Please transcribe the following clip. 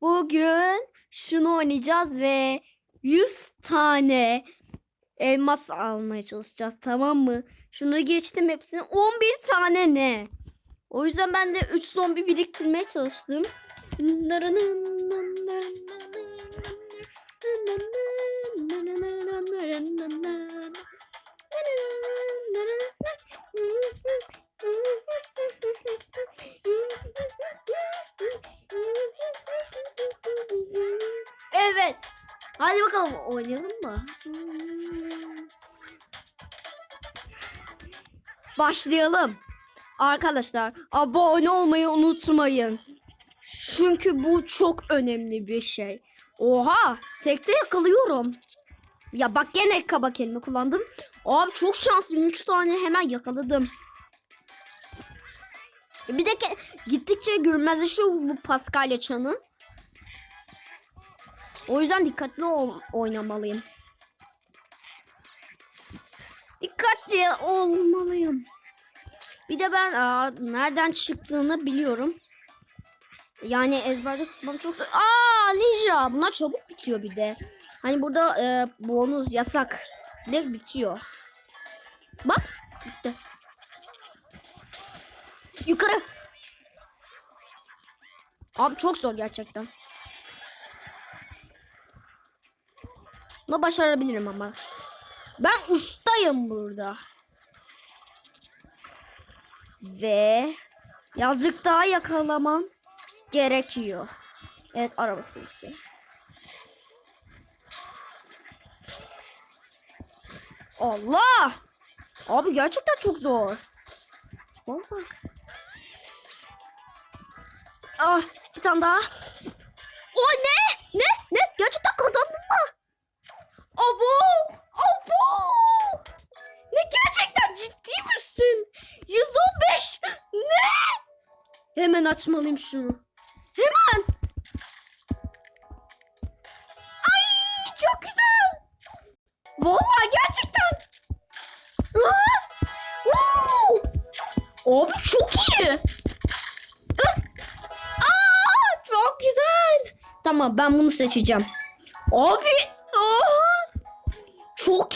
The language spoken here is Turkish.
Bugün şunu oynayacağız ve 100 tane elmas almaya çalışacağız tamam mı? Şunu geçtim hepsini 11 tane ne? O yüzden ben de 3 zombi biriktirmeye çalıştım. Hadi bakalım oynayalım mı? Başlayalım. Arkadaşlar abone olmayı unutmayın. Çünkü bu çok önemli bir şey. Oha tekte yakalıyorum. Ya bak gene kaba kelime kullandım. Abi çok şanslıyım. 3 tane hemen yakaladım. Bir de gittikçe görünmezleşiyor bu Paskalya çanı. O yüzden dikkatli oynamalıyım. Dikkatli olmalıyım. Bir de ben aa, nereden çıktığını biliyorum. Yani ezberde tutmam çok zor. Aa ninja. Bunlar çabuk bitiyor bir de. Hani burada e, bonus yasak. Direkt bitiyor. Bak bitti. Yukarı. Abi çok zor gerçekten. Bunu başarabilirim ama. Ben ustayım burada. Ve yazık daha yakalamam gerekiyor. Evet araba sesi. Allah! Abi gerçekten çok zor. Bak bak. Ah bir tane daha. O? Ne? Hemen açmalıyım şunu. Hemen. Ay çok güzel. Vallahi gerçekten. Aa! Abi çok iyi. Aa, çok güzel. Tamam ben bunu seçeceğim. Abi. Aa! Çok